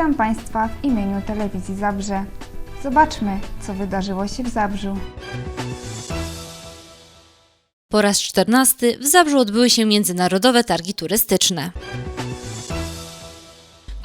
Witam Państwa w imieniu Telewizji Zabrze. Zobaczmy, co wydarzyło się w Zabrzu. Po raz 14 w Zabrzu odbyły się międzynarodowe targi turystyczne.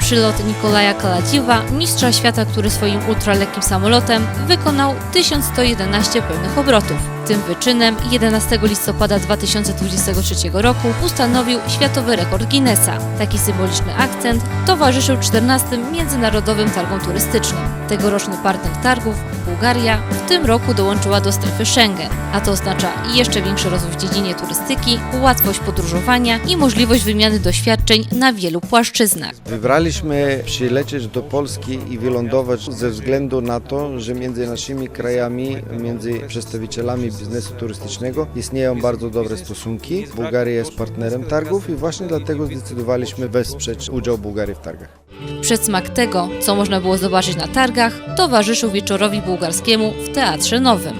Przylot Nikolaja Kaladziwa, mistrza świata, który swoim ultralekkim samolotem wykonał 1111 pełnych obrotów. Tym wyczynem 11 listopada 2023 roku ustanowił światowy rekord Guinnessa. Taki symboliczny akcent towarzyszył 14 Międzynarodowym Targom Turystycznym. Tegoroczny partner targów, Bułgaria, w tym roku dołączyła do strefy Schengen, a to oznacza jeszcze większy rozwój w dziedzinie turystyki, łatwość podróżowania i możliwość wymiany doświadczeń na wielu płaszczyznach. Wybraliśmy przylecieć do Polski i wylądować ze względu na to, że między naszymi krajami, między przedstawicielami biznesu turystycznego istnieją bardzo dobre stosunki. Bułgaria jest partnerem targów i właśnie dlatego zdecydowaliśmy wesprzeć udział Bułgarii w targach. Przedsmak tego, co można było zobaczyć na targach, towarzyszył wieczorowi bułgarskiemu w Teatrze Nowym.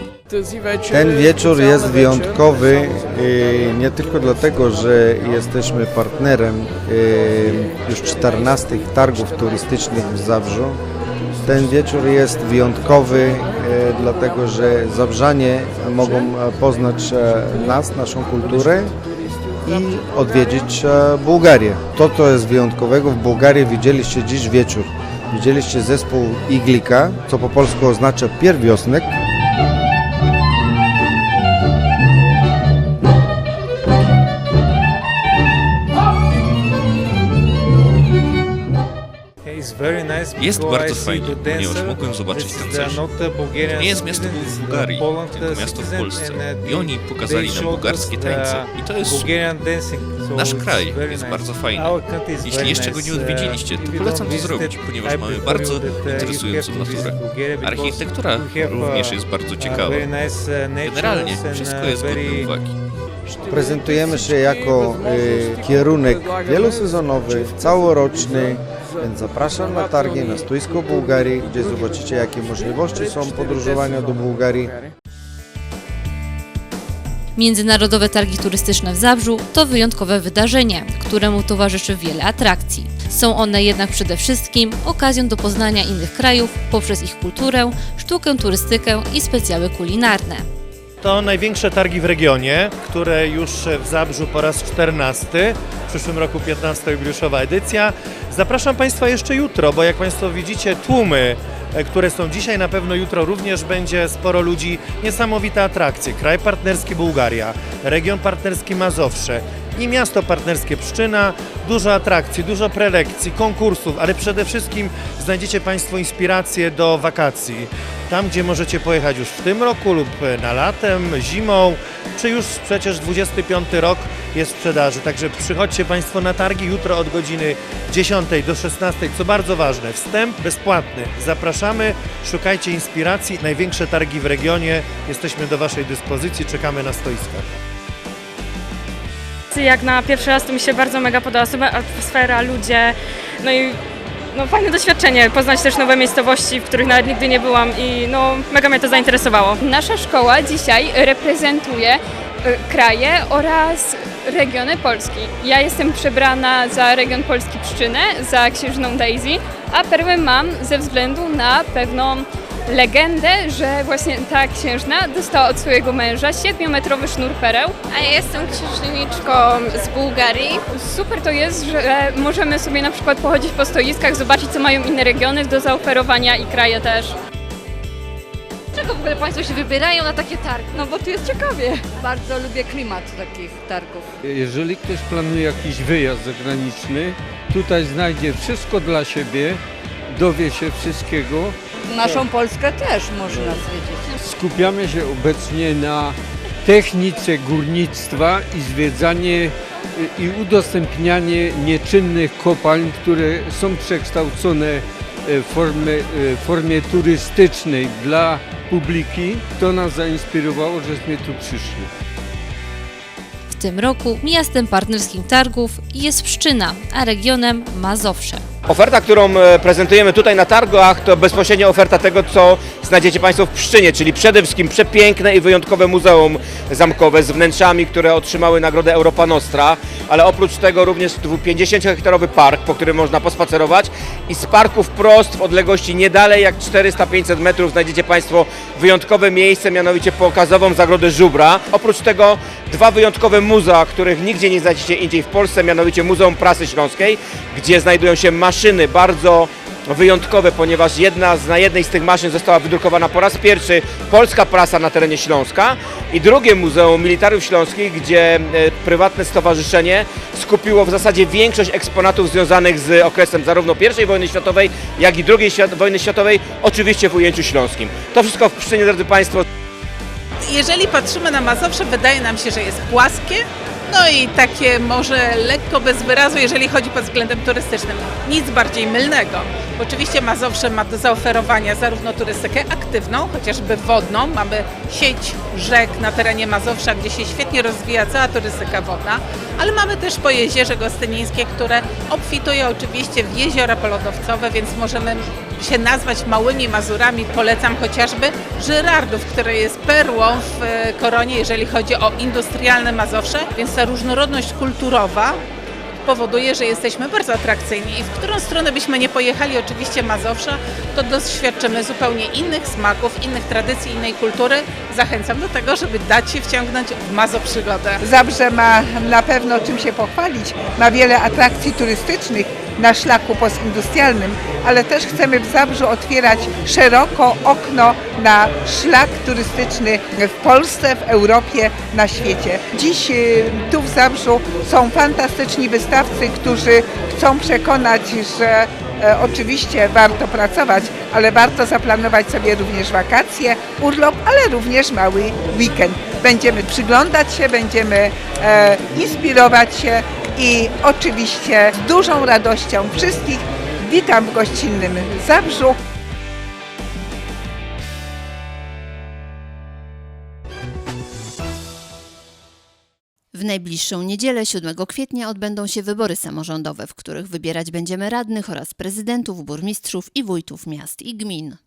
Ten wieczór jest wyjątkowy y, nie tylko dlatego, że jesteśmy partnerem y, już 14 targów turystycznych w Zabrzu. Ten wieczór jest wyjątkowy y, dlatego, że Zabrzanie mogą poznać e, nas, naszą kulturę i odwiedzić e, Bułgarię. To, co jest wyjątkowego w Bułgarii widzieliście dziś wieczór. Widzieliście zespół Iglika, co po polsku oznacza pierwiosnek. Jest bardzo fajnie, ponieważ mogłem zobaczyć tancerzy. To nie jest miasto w Bułgarii, tylko miasto w Polsce. I oni pokazali nam bułgarskie tańce. I to jest super. Nasz kraj jest bardzo fajny. Jeśli jeszcze go nie odwiedziliście, to polecam to zrobić, ponieważ mamy bardzo interesującą naturę. Architektura również jest bardzo ciekawa. Generalnie wszystko jest godne uwagi. Prezentujemy się jako y, kierunek wielosezonowy, całoroczny, więc zapraszam na targi na stoisko Bułgarii, gdzie zobaczycie jakie możliwości są podróżowania do Bułgarii. Międzynarodowe Targi Turystyczne w Zabrzu to wyjątkowe wydarzenie, któremu towarzyszy wiele atrakcji. Są one jednak przede wszystkim okazją do poznania innych krajów poprzez ich kulturę, sztukę, turystykę i specjały kulinarne. To największe targi w regionie, które już w Zabrzu po raz 14, w przyszłym roku 15 jubileuszowa edycja. Zapraszam Państwa jeszcze jutro, bo jak Państwo widzicie tłumy, e, które są dzisiaj, na pewno jutro również będzie sporo ludzi. Niesamowite atrakcje. Kraj partnerski Bułgaria, region partnerski Mazowsze i miasto partnerskie Pszczyna. Dużo atrakcji, dużo prelekcji, konkursów, ale przede wszystkim znajdziecie Państwo inspiracje do wakacji. Tam, gdzie możecie pojechać już w tym roku lub na latem, zimą, czy już przecież 25 rok jest w sprzedaży. Także przychodźcie Państwo na targi jutro od godziny 10 do 16, co bardzo ważne. Wstęp bezpłatny. Zapraszamy, szukajcie inspiracji. Największe targi w regionie. Jesteśmy do Waszej dyspozycji, czekamy na stoiskach. Jak na pierwszy raz to mi się bardzo mega podoba, atmosfera, ludzie, no i no, fajne doświadczenie, poznać też nowe miejscowości, w których nawet nigdy nie byłam i no mega mnie to zainteresowało. Nasza szkoła dzisiaj reprezentuje e, kraje oraz regiony Polski. Ja jestem przebrana za region Polski Pszczynę, za księżną Daisy, a perłę mam ze względu na pewną legendę, że właśnie ta księżna dostała od swojego męża 7-metrowy sznur pereł. A ja jestem księżniczką z Bułgarii. Super to jest, że możemy sobie na przykład pochodzić po stoiskach, zobaczyć co mają inne regiony do zaoferowania i kraje też. Dlaczego w ogóle Państwo się wybierają na takie targi? No bo tu jest ciekawie. Bardzo lubię klimat takich targów. Jeżeli ktoś planuje jakiś wyjazd zagraniczny, tutaj znajdzie wszystko dla siebie, dowie się wszystkiego. Naszą Polskę też można zwiedzić. Skupiamy się obecnie na technice górnictwa i zwiedzanie y, i udostępnianie nieczynnych kopalń, które są przekształcone y, w formie, w formie turystycznej dla publiki. To nas zainspirowało, żeśmy tu przyszli. W tym roku miastem partnerskim targów jest Pszczyna, a regionem Mazowsze. Oferta, którą e, prezentujemy tutaj na targach, to bezpośrednio oferta tego, co znajdziecie Państwo w Pszczynie, czyli przede wszystkim przepiękne i wyjątkowe muzeum zamkowe z wnętrzami, które otrzymały nagrodę Europa Nostra, ale oprócz tego również 50-hektarowy park, po którym można pospacerować i z parku wprost w odległości nie dalej jak 400-500 metrów znajdziecie Państwo wyjątkowe miejsce, mianowicie pokazową Zagrodę Żubra. Oprócz tego dwa wyjątkowe muzea, których nigdzie nie znajdziecie indziej w Polsce, mianowicie Muzeum Prasy Śląskiej, gdzie znajdują się maszyny bardzo wyjątkowe, ponieważ jedna z, na jednej z tych maszyn została wydrukowana po raz pierwszy polska prasa na terenie Śląska i drugie Muzeum Militariów Śląskich, gdzie e, prywatne stowarzyszenie skupiło w zasadzie większość eksponatów związanych z okresem zarówno I wojny światowej, jak i II wojny światowej, oczywiście w ujęciu śląskim. To wszystko w Pszczynie, drodzy Państwo. Jeżeli patrzymy na Mazowsze, wydaje nam się, że jest płaskie, no i takie może lekko bez wyrazu, jeżeli chodzi pod względem turystycznym. Nic bardziej mylnego. Oczywiście Mazowsze ma do zaoferowania zarówno turystykę aktywną, chociażby wodną. Mamy sieć rzek na terenie Mazowsza, gdzie się świetnie rozwija cała turystyka wodna, ale mamy też Pojezierze Gostynińskie, które obfituje oczywiście w jeziora polodowcowe, więc możemy się nazwać małymi Mazurami. Polecam chociażby Żyrardów, które jest perłą w e, koronie, jeżeli chodzi o industrialne Mazowsze, więc ta różnorodność kulturowa powoduje, że jesteśmy bardzo atrakcyjni i w którą stronę byśmy nie pojechali, oczywiście Mazowsza, to doświadczymy zupełnie innych smaków, innych tradycji, innej kultury. Zachęcam do tego, żeby dać się wciągnąć w Mazo przygodę. Zabrze ma na pewno czym się pochwalić. Ma wiele atrakcji turystycznych na szlaku postindustrialnym, ale też chcemy w Zabrzu otwierać szeroko okno na szlak turystyczny w Polsce, w Europie, na świecie. Dziś y, tu w Zabrzu są fantastyczni wystawcy, którzy chcą przekonać, że e, oczywiście warto pracować, ale warto zaplanować sobie również wakacje, urlop, ale również mały weekend. Będziemy przyglądać się, będziemy e, inspirować się i oczywiście z dużą radością wszystkich witam w gościnnym Zabrzu. W najbliższą niedzielę 7 kwietnia odbędą się wybory samorządowe, w których wybierać będziemy radnych oraz prezydentów, burmistrzów i wójtów miast i gmin.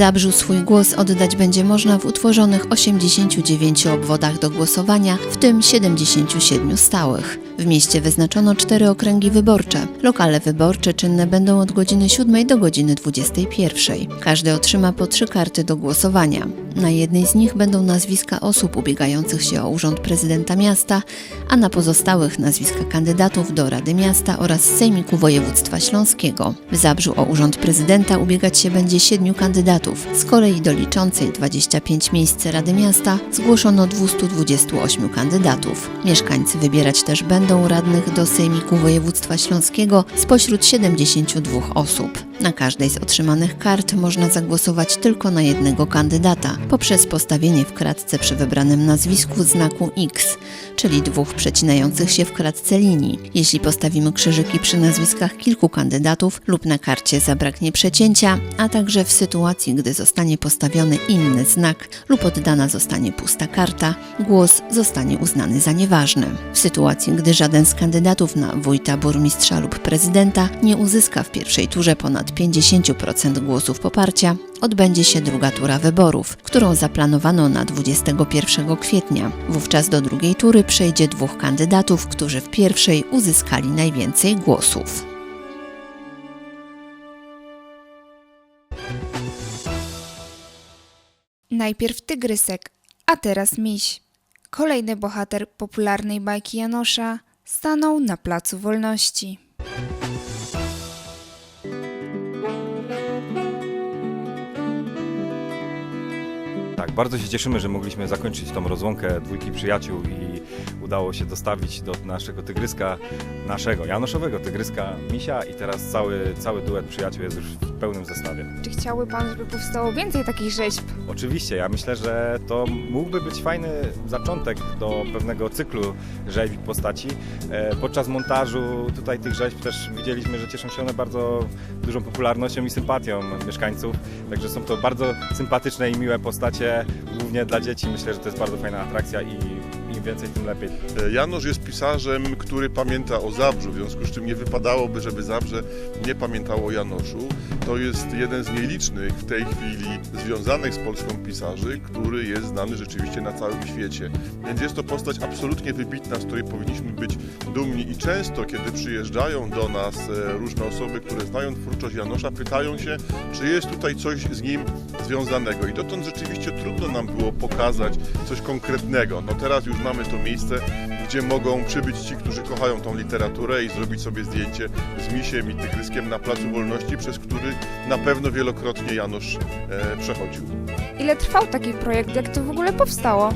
Zabrzu swój głos oddać będzie można w utworzonych 89 obwodach do głosowania, w tym 77 stałych. W mieście wyznaczono cztery okręgi wyborcze. Lokale wyborcze czynne będą od godziny 7 do godziny 21. Każdy otrzyma po trzy karty do głosowania. Na jednej z nich będą nazwiska osób ubiegających się o urząd prezydenta miasta, a na pozostałych nazwiska kandydatów do Rady Miasta oraz Sejmiku Województwa Śląskiego. W Zabrzu o urząd prezydenta ubiegać się będzie siedmiu kandydatów. Z kolei do liczącej 25 miejsc Rady Miasta zgłoszono 228 kandydatów. Mieszkańcy wybierać też będą radnych do Sejmiku Województwa Śląskiego spośród 72 osób. Na każdej z otrzymanych kart można zagłosować tylko na jednego kandydata poprzez postawienie w kratce przy wybranym nazwisku znaku X, czyli dwóch przecinających się w kratce linii. Jeśli postawimy krzyżyki przy nazwiskach kilku kandydatów lub na karcie zabraknie przecięcia, a także w sytuacji, gdy zostanie postawiony inny znak lub oddana zostanie pusta karta, głos zostanie uznany za nieważny. W sytuacji, gdy żaden z kandydatów na wójta, burmistrza lub prezydenta nie uzyska w pierwszej turze ponad 50% głosów poparcia, odbędzie się druga tura wyborów, którą zaplanowano na 21 kwietnia. Wówczas do drugiej tury przejdzie dwóch kandydatów, którzy w pierwszej uzyskali najwięcej głosów. Najpierw tygrysek, a teraz miś. Kolejny bohater popularnej bajki Janosza stanął na Placu Wolności. Tak, bardzo się cieszymy, że mogliśmy zakończyć tą rozłąkę dwójki przyjaciół i udało się dostawić do naszego tygryska, naszego Janoszowego tygryska Misia i teraz cały, cały duet przyjaciół jest już w pełnym zestawie. Czy chciałby Pan, żeby powstało więcej takich rzeźb? Oczywiście, ja myślę, że to mógłby być fajny zaczątek do pewnego cyklu rzeźb i postaci. E, Podczas montażu tutaj tych rzeźb też widzieliśmy, że cieszą się one bardzo dużą popularnością i sympatią mieszkańców, także są to bardzo sympatyczne i miłe postacie, głównie dla dzieci. Myślę, że to jest bardzo fajna atrakcja i im więcej, tym lepiej. Janusz jest pisarzem, który pamięta o Zabrzu, w związku z czym nie wypadałoby, żeby Zabrze nie pamiętało o Januszu. To jest jeden z nielicznych w tej chwili związanych z Polską pisarzy, który jest znany rzeczywiście na całym świecie. Więc jest to postać absolutnie wybitna, z której powinniśmy być dumni i często, kiedy przyjeżdżają do nas e, różne osoby, które znają twórczość Janusza, pytają się, czy jest tutaj coś z nim związanego. I dotąd rzeczywiście trudno nam było pokazać coś konkretnego. No teraz już mamy to miejsce, gdzie mogą przybyć ci, którzy kochają tą literaturę i zrobić sobie zdjęcie z misiem i tygryskiem na Placu Wolności, przez który na pewno wielokrotnie Janusz e, przechodził. Ile trwał taki projekt? Jak to w ogóle powstało?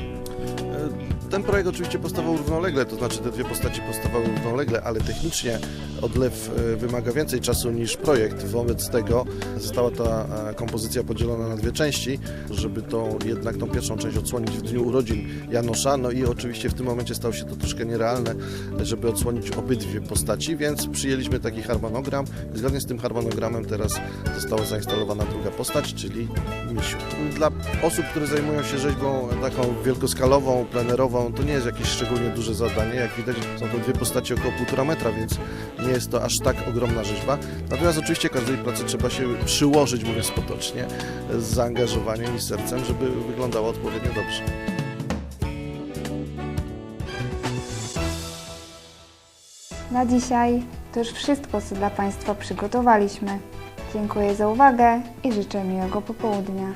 Ten projekt oczywiście powstawał równolegle, to znaczy te dwie postaci powstawały równolegle, ale technicznie odlew e, wymaga więcej czasu niż projekt. Wobec tego została ta e, kompozycja podzielona na dwie części, żeby to jednak tą pierwszą część odsłonić w dniu urodzin Janusza. No i oczywiście w tym momencie stało się to troszkę nierealne, żeby odsłonić obydwie postaci, więc przyjęliśmy taki harmonogram. Zgodnie z tym harmonogramem teraz została zainstalowana druga postać, czyli Misiu. Dla osób, które zajmują się rzeźbą taką wielkoskalową, plenerową, to nie jest jakieś szczególnie duże zadanie. Jak widać, są to dwie postaci około 1,5 metra, więc nie jest to aż tak ogromna rzeźba. Natomiast oczywiście każdej pracy trzeba się przyłożyć, mówiąc potocznie, z zaangażowaniem i sercem, żeby wyglądało odpowiednio dobrze. Na dzisiaj to już wszystko, co dla Państwa przygotowaliśmy. Dziękuję za uwagę i życzę miłego popołudnia.